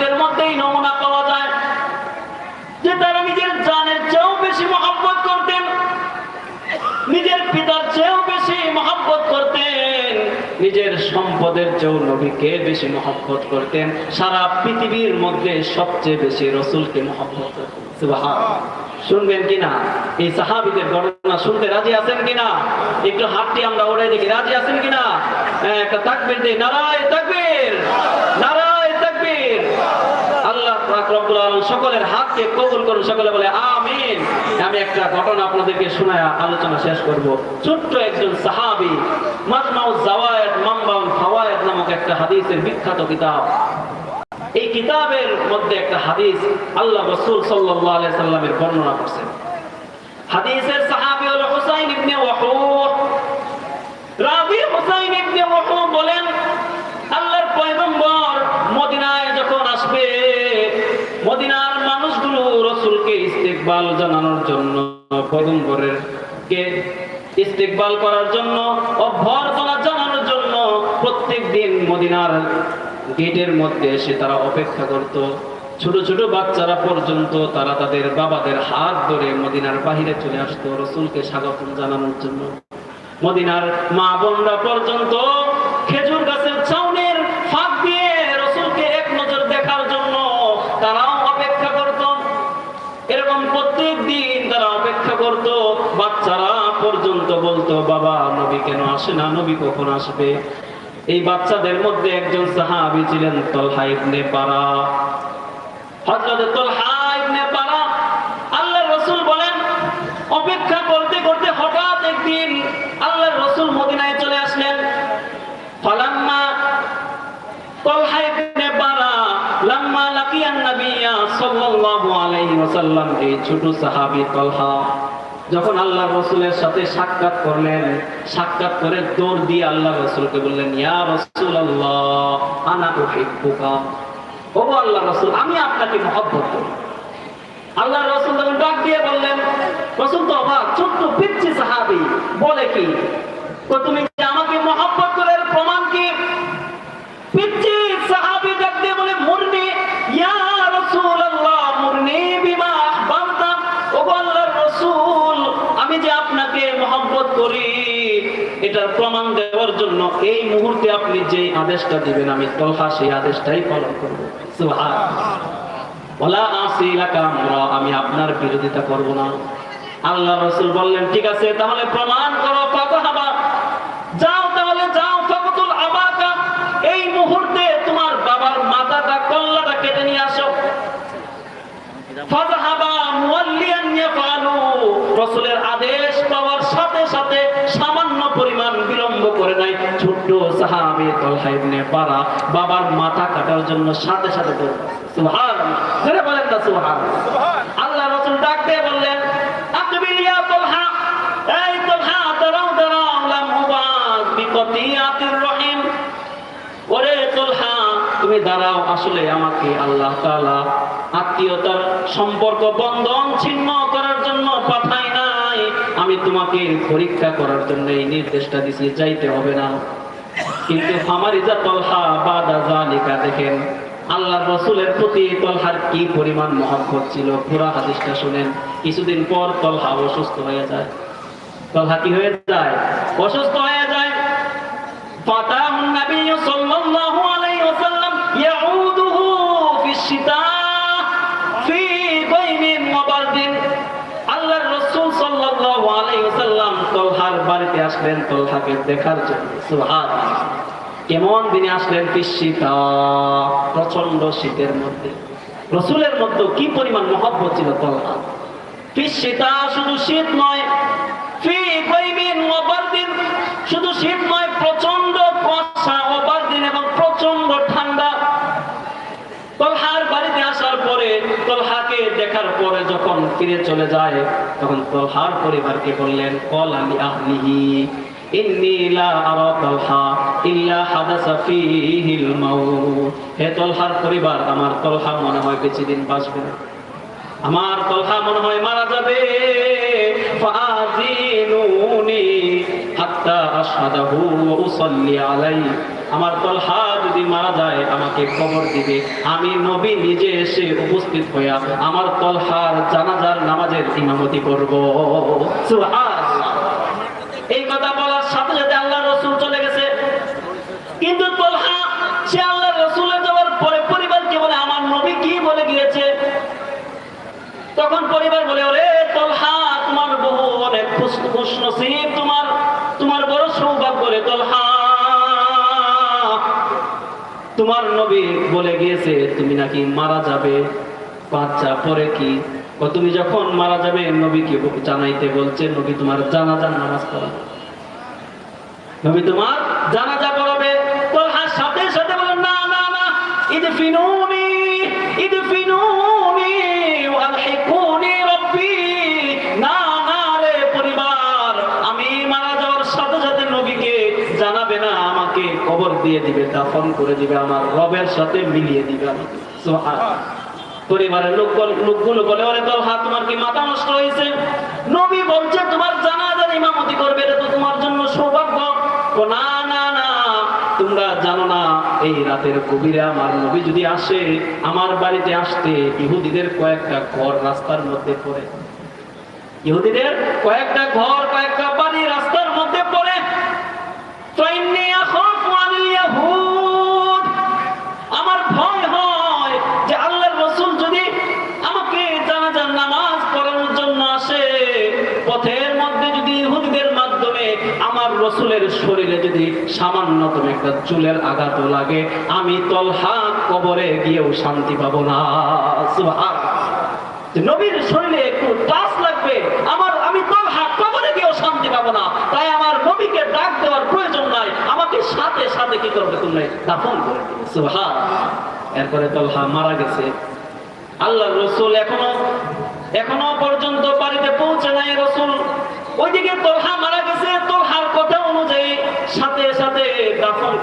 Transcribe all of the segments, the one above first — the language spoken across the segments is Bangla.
সাহাবিদের মধ্যেই নমুনা পাওয়া যায় যে তারা নিজের জানের চেয়েও বেশি মহব্বত করতেন নিজের পিতার চেয়েও বেশি মহব্বত করতেন নিজের সম্পদের চেয়েও নবীকে বেশি মহব্বত করতেন সারা পৃথিবীর মধ্যে সবচেয়ে বেশি রসুলকে মহব্বত শুনবেন কিনা এই সাহাবিদের ঘটনা শুনতে রাজি আছেন কিনা একটু হাতটি আমরা ওড়ে দেখি রাজি আছেন কিনা হ্যাঁ, একটা তাকবীর দেই নারায় তাকবীর নারায় তাকবীর আল্লাহ রব্বুল আলামিন সকলের হাতকে কবুল করুন, সকলে বলে আমিন। আমি একটা ঘটনা আপনাদেরকে শোনায়, আলোচনা শেষ করব। ছোট্ট একজন সাহাবী, মাজমাউ জাওয়ায়েদ মামবাউল ফাওয়ায়েদ নামক একটা হাদিসের বিখ্যাত কিতাব। এই কিতাবের মধ্যে একটা হাদিস আল্লাহ রাসূল সাল্লাল্লাহু আলাইহি সাল্লামের বর্ণনা করছেন হাদিসের সাহাবী হলো হুসাইন ইবনে ওয়াহুদ। রাবি হুসাইন ইবনে ওয়াহুদ বলেন ইস্তেকবাল জানানোর জন্য পয়গম্বরের কে ইস্তেকবাল করার জন্য অভ্যর্থনা জানানোর জন্য প্রত্যেক দিন মদিনার গেটের মধ্যে এসে তারা অপেক্ষা করত। ছোট ছোট বাচ্চারা পর্যন্ত তারা তাদের বাবাদের হাত ধরে মদিনার বাহিরে চলে আসতো। রসুলকে স্বাগতম জানানোর জন্য মদিনার মা বোনরা পর্যন্ত খেজুর গাছের ছাউনের ফাঁক দিয়ে রসুলকে এক নজর দেখার জন্য তারাও অপেক্ষা করত এরকম প্রত্যেক দিন তারা অপেক্ষা করত বাচ্চারা পর্যন্ত বলতো বাবা, নবী কেন আসে না? নবী কখন আসবে? এই বাচ্চাদের মধ্যে একজন সাহাবী ছিলেন তলহা ইবনে পারা হযরত তলহা ইবনে পারা রসুল বলেন, অপেক্ষা করতে করতে হঠাৎ একদিন আল্লাহ রসুল মদিনায় চলে আসলেন। ফালাম্মা তলহা ইবনে পারা লাম্মা লাকিয়ান নবিয়্যা সাল্লাল্লাহু আলাইহি ওয়াসাল্লাম, এই ছোট সাহাবী তলহা। যখন আল্লাহ রসুলের সাথে সাক্ষাৎ করলেন, সাক্ষাৎ করে দৌড় দিয়ে আল্লাহ রসুলকে বললেন, ইয়া রাসূলুল্লাহ, আনা পোকা ও আল্লাহ রসুল, আমি আপনাকে মহব্বত করি। আল্লাহ রসুল যখন ডাক দিয়ে বললেন, রসুল তো অবাক, ছোট্ট পিচ্ছি সাহাবি, বলে কি? তো তুমি আমাকে মহব্বত এটার প্রমাণ দেওয়ার জন্য এই মুহূর্তে আপনি যে আদেশটা দিবেন, আমি তলহা সেই আদেশটাই পালন করব। আমি আপনার বিরোধিতা করব না। আল্লাহ রসুল বললেন, ঠিক আছে, তাহলে প্রমাণ করো যাও তাহলে, যাও ফাকতুল আবাকা। এই মুহূর্তে তোমার বাবার মাথাটা, কল্লাটা কেটে নিয়ে আসো। ফাযহাবা মুওয়াল্লিয়ান ইয়াফালু রাসূলের আদেশ পাওয়ার সাথে সাথে সামান্য পরিমাণ বিলম্ব করে নাই। ছোট্ট সাহাবী তলহা পারা বাবার মাথা কাটার জন্য সাথে সাথে সুবহানাল্লাহ। ধরে বলেন না, সুবহানাল্লাহ। আল্লাহ রাসূল ডাক বললেন দাঁড়াও দাঁড়াও রহিম। ওরে তুমি দাঁড়াও, আসলে আমাকে আল্লাহ আত্মীয়তার সম্পর্ক বন্ধন ছিন্ন করার জন্য পাঠাই নাই। আমি তোমাকে পরীক্ষা করার জন্য এই নির্দেশটা দিছি, যাইতে হবে না। কিন্তু আমার ইজা তলহা, বাদা জালিকা দেখেন আল্লাহ রসুলের প্রতি তলহার কি পরিমাণ মহব্বত ছিল? পুরা হাদিসটা শুনেন, কিছুদিন পর তলহা অসুস্থ হয়ে যায়। তলহা কি হয়ে যায়? অসুস্থ হয়ে যায়। বাড়িতে তো তাকে দেখার জন্য। কেমন দিনে আসলেন শীতা প্রচণ্ড শীতের মধ্যে। রসুলের মধ্যে কি পরিমাণ মহব্বত ছিল তলহা। শীতা শুধু শীত নয় শুধু শীত দেখার পরে যখন ফিরে চলে যায়, তখন তলহার পরিবারকে বললেন, কল আলি আহলিহি আমার তলহা মনে হয় বেশি দিন বাঁচবে আমার তলহা মনে হয় মারা যাবে। আমার তলহা যদি মারা যায়, আমাকে খবর দিবে। আমি নবী নিজে এসে উপস্থিত হইয়া আমার তলহার জানাজার নামাজের ইমামতি করব। এই কথা বলার সাথে সাথে আল্লাহ রসুল চলে গেছে। কিন্তু তলহা, সে আল্লাহ রসুলে যাওয়ার পরে পরিবারকে বলে, আমার নবী কি বলে গিয়েছে? তখন পরিবার বলে, ওরে তোমার নবী বলে গিয়েছে, তুমি নাকি মারা যাবে? বাচ্চা, পরে কি? তুমি যখন মারা যাবে, নবীকে জানাইতে বলছে, নবী তোমার জানা যান নামাজ পড়া নবী তোমার জানাজা পড়াবে। তোলহার সাথে সাথে বলেন, না না না ঈদ দিবে, দাফন করে দিবে, আমার রবের সাথে মিলিয়ে দিবে আমাকে। পরিবারের লোক লোকগুলো বলে, ওরে তোর হাত তোমার কি মাথা নষ্ট হয়েছে? নবী বলছে, তোমার জানাজার ইমামতি করবে, এটা তো তোমার জন্য সৌভাগ্য। না না না, তোমরা জানো না, এই রাতের কবিরে আমার নবী যদি আসে, আমার বাড়িতে আসতে ইহুদিদের কয়েকটা ঘর রাস্তার মধ্যে পড়ে। ইহুদিদের কয়েকটা ঘর, কয়েকটা সামান্যতম একটা চুলের আঘাতও লাগে। আমি তলহা কবরে গিয়েও শান্তি পাবো না। নবীর শরীরে একটু টাচ লাগবে। আমার, আমি তলহা কবরে গিয়েও শান্তি পাবো না। তাই আমার নবীকে ডাক দেওয়ার প্রয়োজন নাই। আমাকে সাথে সাথে কি করবে তুমি দাফন করে। এরপরে তলহা মারা গেছে। আল্লাহ রসুল এখনও এখনও পর্যন্ত বাড়িতে পৌঁছে নাই রসুল। ওইদিকে তলহা মারা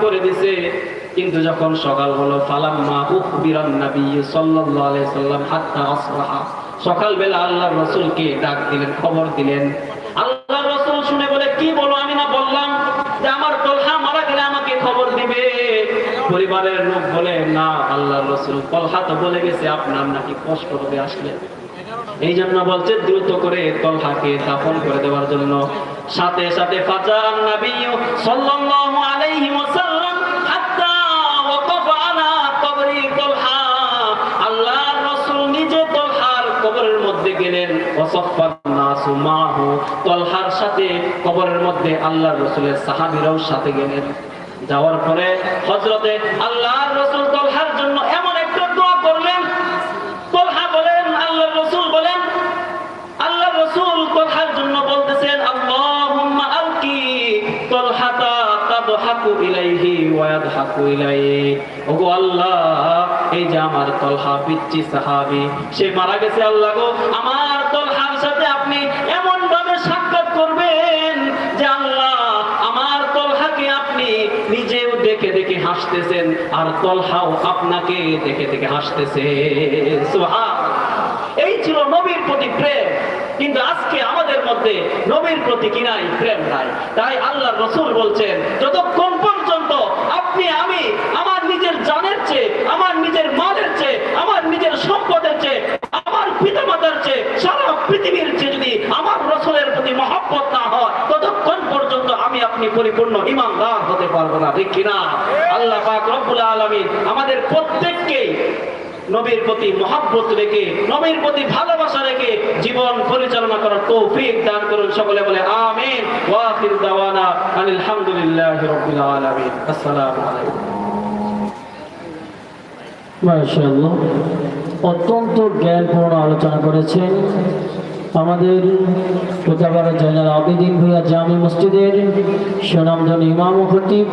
করে দিছে। কিন্তু যখন সকাল হলো, ফালাম্মা উখবিরান নবী সাল্লাল্লাহু আলাইহি সাল্লাম হাত্তা আসবাহা সকালবেলা আল্লাহ রসুলকে ডাক দিলেন, খবর দিলেন। আল্লাহ রসুল শুনে বলে, কি বলো? আমি না বললাম যে আমার তলহা মারা গেলে আমাকে খবর দিবে? পরিবারের লোক বলে, না আল্লাহ রসুল তলহা তো বলে গেছে, আপনার নাকি কষ্ট হবে আসলে। এই জন্য বলছে, দ্রুত করে তলহাকে দাফন করে দেওয়ার জন্য। সাথে সাথে ফাজান নবী সাল্লাল্লাহু আলাইহি ওয়াসাল্লাম গেলেন তলহার সাথে কবরের মধ্যে আল্লাহর রসুলের সাহাবিরাও সাথে গেলেন। যাওয়ার পরে হজরতে আল্লাহর রসুল তলহার জন্য এমন একটা দোয়া করলেন তলহা বলেন আল্লাহ রসুল বলেন আল্লাহ রসুল তলহার জন্য বলতেছেন আল্লাহুম্মা আলকি তলহাতা আমার তলহা সে মারা গেছে আল্লাহ আমার তলহার সাথে আপনি এমন ভাবে সাক্ষাৎ করবেন যে আল্লাহ, আমার তলহাকে আপনি নিজেও দেখে দেখে হাসতেছেন, আর তলহাও আপনাকে দেখে দেখে হাসতেছে। সুবহান। এই ছিল নবীর প্রতি প্রেম। কিন্তু আজকে আমাদের মধ্যে নবীর প্রতি কি নাই? প্রেম নাই। তাই আল্লাহ রসুল বলছেন, যতক্ষণ পর্যন্ত আপনি, আমি, আমার নিজের জানের চেয়ে, আমার নিজের মালের চেয়ে, আমার নিজের সম্পদের চেয়ে, আমার পিতা মাতার চেয়ে, সারা পৃথিবীর চেয়ে যদি আমার রসুলের প্রতি মহব্বত না হয়, ততক্ষণ পর্যন্ত আমি আপনি পরিপূর্ণ ইমানদার হতে পারব না। ঠিক কিনা? আল্লাহ পাক রব্বুল আমাদের প্রত্যেককেই নবীর প্রতি মহাব্বত রেখে, নবীর প্রতি ভালোবাসা রেখে জীবন পরিচালনা করার তৌফিক দান করুন সকলে বলে আমিন। ওয়া দাওয়ানা আলহামদুলিল্লাহি রাব্বিল আলামিন। আসসালামু আলাইকুম। মাশাআল্লাহ। অত্যন্ত জ্ঞানপূর্ণ আলোচনা করেছেন। আমাদের কোথাবার জয়নাল আবেদিন ভূয়া জামি মসজিদের সুনামধন ইমাম খতিব,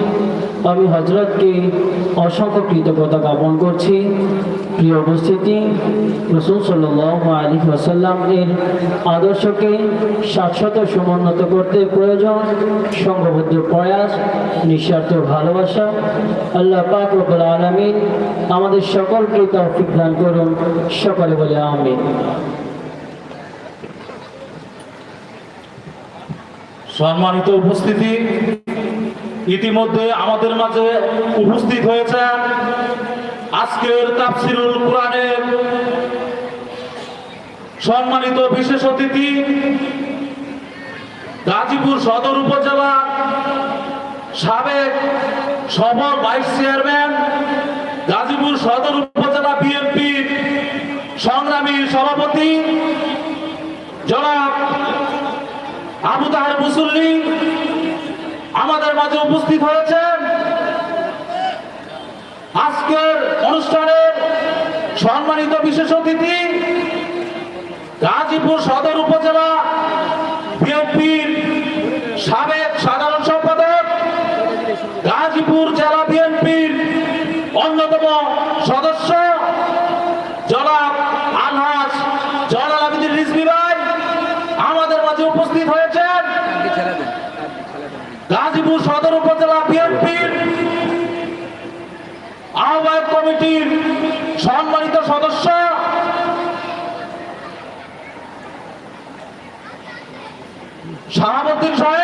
আমি হজরতকে অসংখ্য কৃতজ্ঞতা জ্ঞাপন করছি। প্রিয় উপস্থিতি, রসুল সাল্লাহ আলী এর আদর্শকে শাশ্বত সমুন্নত করতে প্রয়োজন, সংঘবদ্ধ প্রয়াস, নিঃস্বার্থ ভালোবাসা। আল্লাহ পাক আলামিন আমাদের সকলকে তৌফিক দান করুন। সকলে বলে আমিন। সম্মানিত উপস্থিতি ইতিমধ্যে আমাদের মাঝে উপস্থিত হয়েছে আজকের তাফসিরুল কোরআনের সম্মানিত বিশেষ অতিথি গাজীপুর সদর উপজেলা সাবেক সফল ভাইস চেয়ারম্যান গাজীপুর সদর উপজেলা বিএনপির সংগ্রামী সভাপতি জনাব আবু তাহার মুসল্লি আমাদের মাঝে উপস্থিত হয়েছেন। আজকের অনুষ্ঠানের সম্মানিত বিশেষ অতিথি গাজীপুর সদর উপজেলা বিএনপির সাবেক সাধারণ সম্পাদক গাজীপুর জেলা বিএনপির অন্যতম সদস্য জনাব আলহাজ জলাল আবিদিন রিজভি ভাই আমাদের মাঝে উপস্থিত হয়েছেন গাজীপুর সদর উপজেলা বিএনপির আহ্বায়ক কমিটির সম্মানিত সদস্য শাহাবুদ্দিন সাহেব